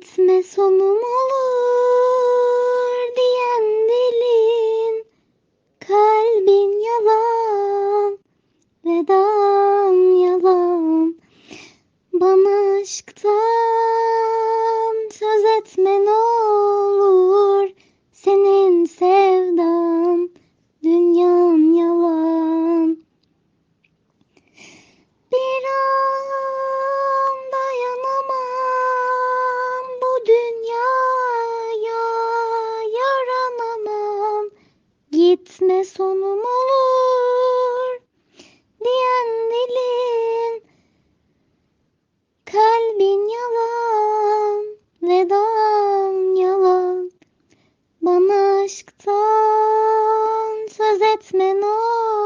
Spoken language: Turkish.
Gitme sonum olur diyen dilin Kalbin yalan vedan yalan. Bana aşktan söz etmen olur ne sonum olur diyen dilin kalbin yalan vedan yalan bana aşktan söz etme ne olur.